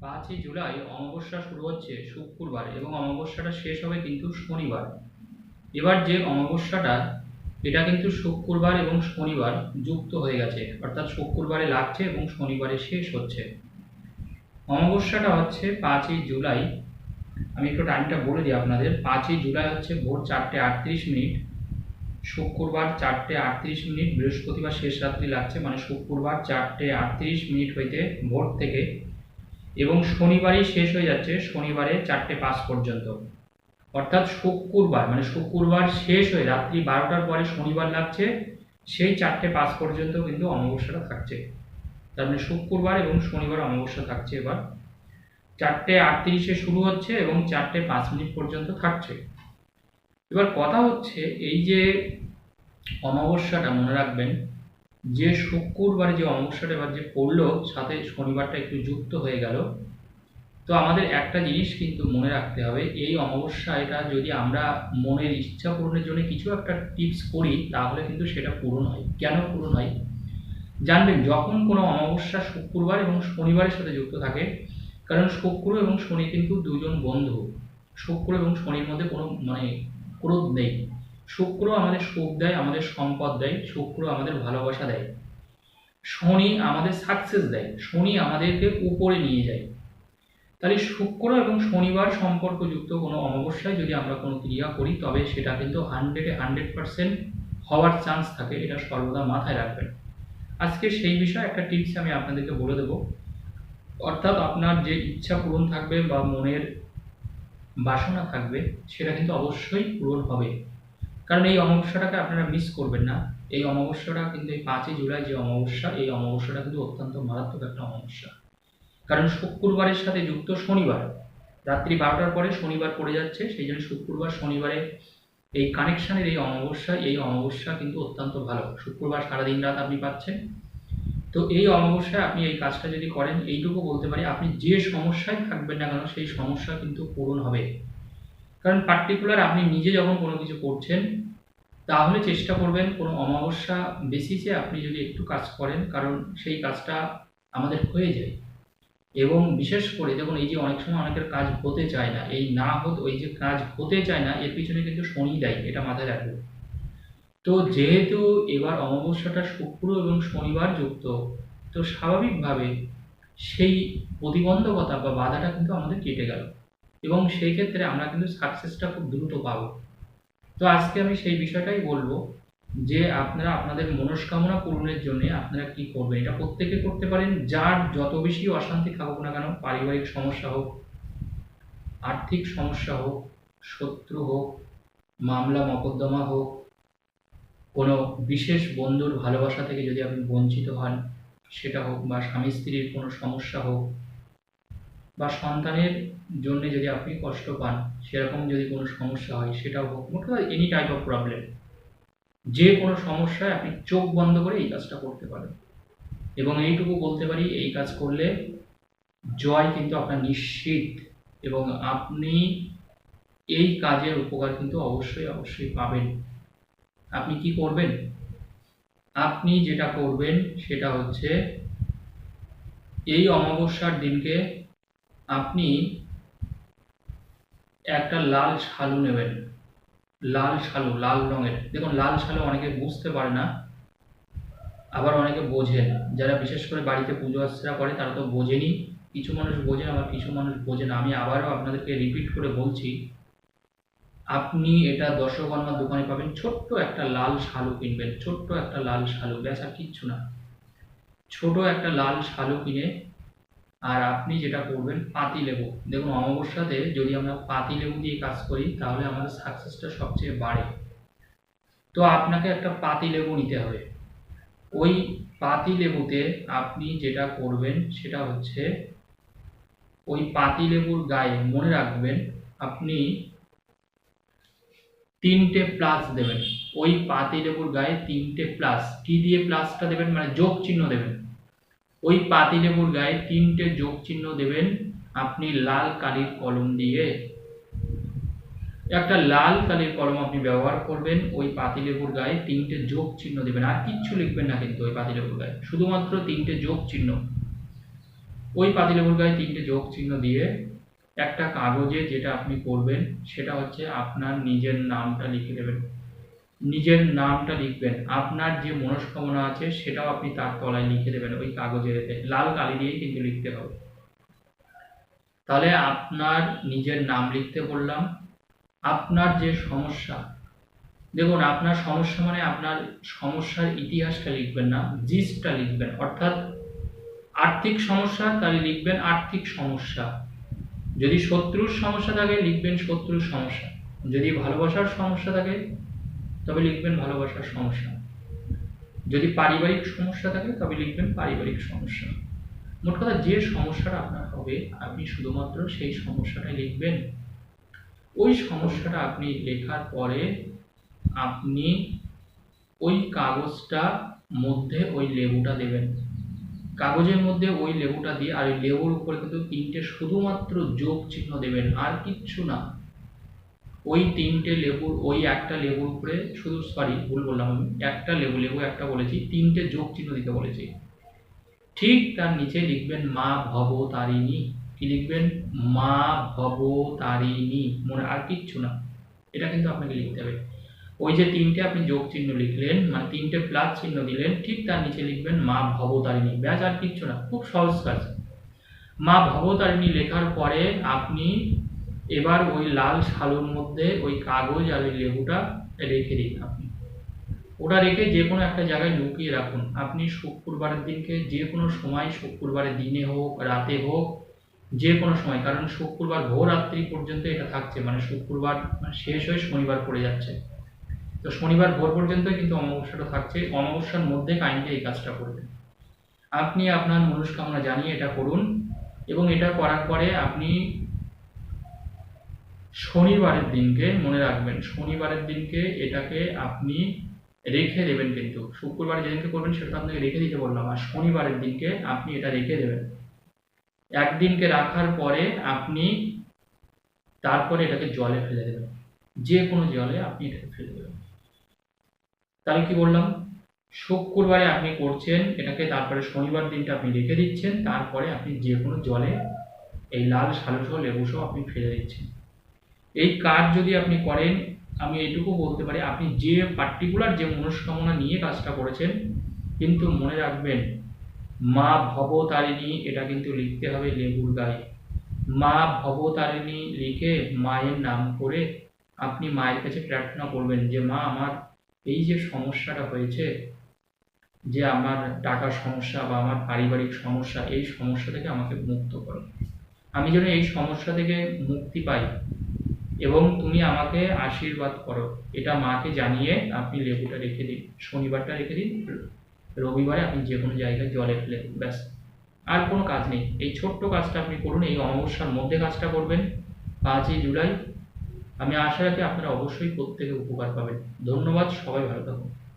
পাঁচই জুলাই অমাবস্যা শুরু হচ্ছে শুক্রবার এবং অমাবস্যাটা শেষ হবে কিন্তু শনিবার। এবার যে অমাবস্যাটা, এটা কিন্তু শুক্রবার এবং শনিবার যুক্ত হয়ে গেছে, অর্থাৎ শুক্রবারে লাগছে এবং শনিবারে শেষ হচ্ছে। অমাবস্যাটা হচ্ছে পাঁচই জুলাই। আমি একটু টাইমটা বলে দিই আপনাদের। পাঁচই জুলাই হচ্ছে ভোর চারটে আটত্রিশ মিনিট। শুক্রবার চারটে আটত্রিশ মিনিট, বৃহস্পতিবার শেষ রাত্রি লাগছে। মানে শুক্রবার চারটে আটত্রিশ মিনিট হইতে ভোর থেকে এবং শনিবারই শেষ হয়ে যাচ্ছে, শনিবারে চারটে পাঁচ পর্যন্ত। অর্থাৎ শুক্রবার মানে শুক্রবার শেষ হয়ে রাত্রি বারোটার পরে শনিবার লাগছে, সেই চারটে পাঁচ পর্যন্ত কিন্তু অমাবস্যাটা থাকছে। তার মানে শুক্রবার এবং শনিবার অমাবস্যা থাকছে এবার। চারটে আটত্রিশে শুরু হচ্ছে এবং চারটে পাঁচ মিনিট পর্যন্ত থাকছে। এবার কথা হচ্ছে এই যে অমাবস্যাটা মনে রাখবেন যে শুক্রবারে যে অমাবস্যাটা এবার যে পড়ল, সাথে শনিবারটা একটু যুক্ত হয়ে গেল। তো আমাদের একটা জিনিস কিন্তু মনে রাখতে হবে, এই অমাবস্যা এটা যদি আমরা মনের ইচ্ছা পূরণের জন্য কিছু একটা টিপস করি, তাহলে কিন্তু সেটা পূরণ হয়। কেন পূরণ হয়? জানবেন, যখন কোনো অমাবস্যা শুক্রবার এবং শনিবারের সাথে যুক্ত থাকে, কারণ শুক্র এবং শনি কিন্তু দুজন বন্ধু। শুক্র এবং শনির মধ্যে কোনো মানে ক্রোধ নেই। শুক্র আমাদের সুখ দেয়, আমাদের সম্পদ দেয়, শুক্র আমাদের ভালোবাসা দেয়। শনি আমাদের সাকসেস দেয়, শনি আমাদেরকে উপরে নিয়ে যায়। তাহলে শুক্র এবং শনিবার সম্পর্কযুক্ত কোনো অমাবস্যায় যদি আমরা কোনো ক্রিয়া করি, তবে সেটা কিন্তু হান্ড্রেডে হান্ড্রেড পার্সেন্ট হওয়ার চান্স থাকে, এটা সর্বদা মাথায় রাখবেন। আজকে সেই বিষয়ে একটা টিপস আমি আপনাদেরকে বলে দেবো। অর্থাৎ আপনার যে ইচ্ছা পূরণ থাকবে বা মনের বাসনা থাকবে, সেটা কিন্তু অবশ্যই পূরণ হবে। কারণ এই অমাবস্যাটাকে আপনারা মিস করবেন না। এই অমাবস্যাটা কিন্তু এই পাঁচই জুলাই যে অমাবস্যা, এই অমাবস্যাটা কিন্তু অত্যন্ত মারাত্মক একটা অমাবস্যা। কারণ শুক্রবারের সাথে যুক্ত শনিবার, রাত্রি বারোটার পরে শনিবার পড়ে যাচ্ছে, সেই জন্য শুক্রবার, শনিবারে এই কানেকশানের এই অমাবস্যা এই অমাবস্যা কিন্তু অত্যন্ত ভালো। শুক্রবার সারাদিন রাত আপনি পাচ্ছেন। তো এই অমাবস্যায় আপনি এই কাজটা যদি করেন, এইটুকু বলতে পারি, আপনি যে সমস্যায় থাকবেন না কেন, সেই সমস্যা কিন্তু পূরণ হবে। কারণ পার্টিকুলার আপনি নিজে যখন কোনো কিছু করছেন, তাহলে চেষ্টা করবেন কোনো অমাবস্যা বেসিসে আপনি যদি একটু কাজ করেন, কারণ সেই কাজটা আমাদের হয়ে যায়। এবং বিশেষ করে দেখুন এই যে অনেক সময় অনেকের কাজ হতে চায় না, এই না হতে, ওই যে কাজ হতে চায় না, এর পিছনে কিন্তু শনি দেয়, এটা মাথায় রাখবে তো যেহেতু এবার অমাবস্যাটা শুক্র এবং শনিবার যুক্ত, তো স্বাভাবিকভাবে সেই প্রতিবন্ধকতা বা বাধাটা কিন্তু আমাদের কেটে গেল। এবং সেই ক্ষেত্রে আমরা কিন্তু সাকসেসটা খুব দ্রুত পাবো। তো আজকে আমি সেই বিষয়টাই বলব যে আপনারা আপনাদের মনস্কামনা পূরণের জন্য আপনারা কি করবেন? এটা প্রত্যেকে করতে পারেন, যার যত বেশি অশান্তি থাকুক না কেন, পারিবারিক সমস্যা হোক, আর্থিক সমস্যা হোক, শত্রু হোক, মামলা, মকদ্দমা হোক, কোনো বিশেষ বন্ধুর ভালোবাসা থেকে যদি আপনি বঞ্চিত হন, সেটা হোক বা স্বামী স্ত্রীর কোনো সমস্যা হোক বা সন্তানের জন্য যদি আপনি কষ্ট পান, সেরকম যদি কোনো সমস্যা হয়, সেটাও হোক মোট এনি টাইপ অফ প্রবলেম যে কোনো সমস্যায় আপনি চোখ বন্ধ করে এই কাজটা করতে পারেন। এবং এইটুকু বলতে পারি, এই কাজ করলে জয় কিন্তু আপনার নিশ্চিত এবং আপনি এই কাজের উপকার কিন্তু অবশ্যই অবশ্যই পাবেন। আপনি কি করবেন? আপনি যেটা করবেন, সেটা হচ্ছে এই অমাবস্যার দিনকে আপনি একটা লাল শালু নেবেন। লাল শালু, লাল রঙের। দেখুন, লাল শালু অনেকে বুঝতে পারে না, আবার অনেকে বোঝেন। যারা বিশেষ করে বাড়িতে পুজো আর্চনা করে, তারা তো বোঝেনি কিছু মানুষ বোঝেন, আবার কিছু মানুষ বোঝেন। আমি আবারও আপনাদেরকে রিপিট করে বলছি, আপনি এটা দশকর্মার দোকানে পাবেন, ছোট্ট একটা লাল শালু কিনবেন। ছোট্ট একটা লাল শালু, ব্যাস আর কিচ্ছু না। ছোট একটা লাল শালু কিনে আর আপনি যেটা করবেন, পাতি লেবু। দেখুন, অমাবস্যাতে যদি আমরা পাতি লেবু দিয়ে কাজ করি, তাহলে আমাদের সাকসেসটা সবচেয়ে বাড়ে। তো আপনাকে একটা পাতি লেবু নিতে হবে। ওই পাতি লেবুতে আপনি যেটা করবেন, সেটা হচ্ছে ওই পাতি লেবুর গায়ে মনে রাখবেন, আপনি তিনটে প্লাস দেবেন। ওই পাতি লেবুর গায়ে তিনটে প্লাস কি দিয়ে প্লাসটা দেবেন? মানে যোগ চিহ্ন দেবেন। ওই পাতি লেবুর গায়ে তিনটে যোগ চিহ্ন দেবেন আপনি লাল কালির কলম দিয়ে। একটা লাল কালির কলম আপনি ব্যবহার করবেন, ওই পাতি লেবুর গায়ে তিনটে যোগ চিহ্ন দেবেন। আর কিচ্ছু লিখবেন না কিন্তু ওই পাতি লেবুর গায়ে, শুধুমাত্র তিনটে যোগ চিহ্ন। ওই পাতিলেবুর গায়ে তিনটে যোগ চিহ্ন দিয়ে একটা কাগজে যেটা আপনি করবেন সেটা হচ্ছে আপনার নিজের নামটা লিখে দেবেন। নিজের নামটা লিখবেন। আপনার যে মনস্কামনা আছে, সেটাও আপনি তার তলায় লিখে দেবেন, ওই কাগজের লাল কালি দিয়েই কিন্তু লিখতে হবে। তাহলে আপনার নিজের নাম লিখতে বললাম। আপনার যে সমস্যা, দেখুন, আপনার সমস্যা মানে আপনার সমস্যার ইতিহাসটা লিখবেন না জিসটা লিখবেন। অর্থাৎ আর্থিক সমস্যা, তাহলে লিখবেন আর্থিক সমস্যা। যদি শত্রুর সমস্যা থাকে, লিখবেন শত্রুর সমস্যা। যদি ভালোবাসার সমস্যা থাকে তবে লিখবেন ভালোবাসার সমস্যা। যদি পারিবারিক সমস্যা থাকে, তবে লিখবেন পারিবারিক সমস্যা। মোট কথা যে সমস্যাটা আপনার হবে, আপনি শুধুমাত্র সেই সমস্যাটাই লিখবেন। ওই সমস্যাটা আপনি লেখার পরে আপনি ওই কাগজটা মধ্যে ওই লেবুটা দেবেন। কাগজের মধ্যে ওই লেবুটা দিয়ে আর লেবুর উপরে কিন্তু তিনটে শুধুমাত্র যোগ চিহ্ন দেবেন, আর কিচ্ছু না। ওই তিনটে লেবুর, ওই একটা লেবুর উপরে শুধু সরি ভুল বললাম আমি, একটা লেবু লেবু একটা বলেছি, তিনটে যোগ চিহ্ন দিতে বলেছি। ঠিক তার নিচে লিখবেন মা ভব তারিণী কি লিখবেন? মা ভব তারিণী মনে, আর কিচ্ছু না। এটা কিন্তু আপনাকে লিখতে হবে। ওই যে তিনটে আপনি যোগ চিহ্ন লিখলেন মানে তিনটে প্লাস চিহ্ন দিলেন, ঠিক তার নিচে লিখবেন মা ভবতারিণী। ব্যাস, আর কিচ্ছু না। খুব সহজ কাজ। মা ভবতারিণী লেখার পরে আপনি এবার ওই লাল শালুর মধ্যে ওই কাগজ আর ওই লেবুটা রেখে দিন আপনি। ওটা রেখে যে কোনো একটা জায়গায় লুকিয়ে রাখুন। আপনি শুক্রবারের দিনকে যে কোনো সময়, শুক্রবারের দিনে হোক, রাতে হোক, যে কোনো সময়, কারণ শুক্রবার ভোর রাত্রি পর্যন্ত এটা থাকছে। মানে শুক্রবার মানে শেষ হয়ে শনিবার পড়ে যাচ্ছে। তো শনিবার ভোর পর্যন্ত কিন্তু অমাবস্যাটা থাকছে। অমাবস্যার মধ্যে কাইন্ডলি এই কাজটা করবেন। আপনি আপনার মনস্কামনা জানিয়ে এটা করুন এবং এটা করার পরে আপনি শনিবারের দিনকে মনে রাখবেন, শনিবারের দিনকে এটাকে আপনি রেখে দেবেন কিন্তু। শুক্রবার যেদিনকে করবেন সেটা আপনাকে রেখে দিতে বললাম, আর শনিবারের দিনকে আপনি এটা রেখে দেবেন। একদিনকে রাখার পরে আপনি তারপরে এটাকে জলে ফেলে দেবেন। যে কোনো জলে আপনি এটাকে ফেলে দেবেন। তাহলে কি বললাম? শুক্রবারে আপনি করছেন, এটাকে তারপরে শনিবার দিনটা আপনি রেখে দিচ্ছেন, তারপরে আপনি যে কোনো জলে এই লাল সালু সহ লেবু সহ আপনি ফেলে দিচ্ছেন। এই কাজ যদি আপনি করেন, আমি এইটুকু বলতে পারি, আপনি যে পার্টিকুলার যে মনস্কামনা নিয়ে কাজটা করেছেন, কিন্তু মনে রাখবেন, মা ভবতারিণী, এটা কিন্তু লিখতে হবে লেবুর গায়ে। মা ভবতারিণী লিখে মায়ের নাম করে আপনি মায়ের কাছে প্রার্থনা করবেন যে, মা, আমার এই যে সমস্যাটা হয়েছে, যে আমার টাকার সমস্যা বা আমার পারিবারিক সমস্যা, এই সমস্যা থেকে আমাকে মুক্ত করো। আমি যেন এই সমস্যা থেকে মুক্তি পাই এবং তুমি আমাকে আশীর্বাদ করো। এটা মাকে জানিয়ে আপনি লেবুটা রেখে দিন, শনিবারটা রেখে দিন, রবিবারে আপনি যে কোনো জায়গায় জলে ফেলে ব্যাস। আর কোনো কাজ নেই। এই ছোট্ট কাজটা আপনি করুন, এই অমাবস্যার মধ্যে কাজটা করবেন। পাঁচই জুলাই, আমি আশা রাখি আপনারা অবশ্যই প্রত্যেকে উপকার পাবেন। ধন্যবাদ, সবাই ভালো থাকুন।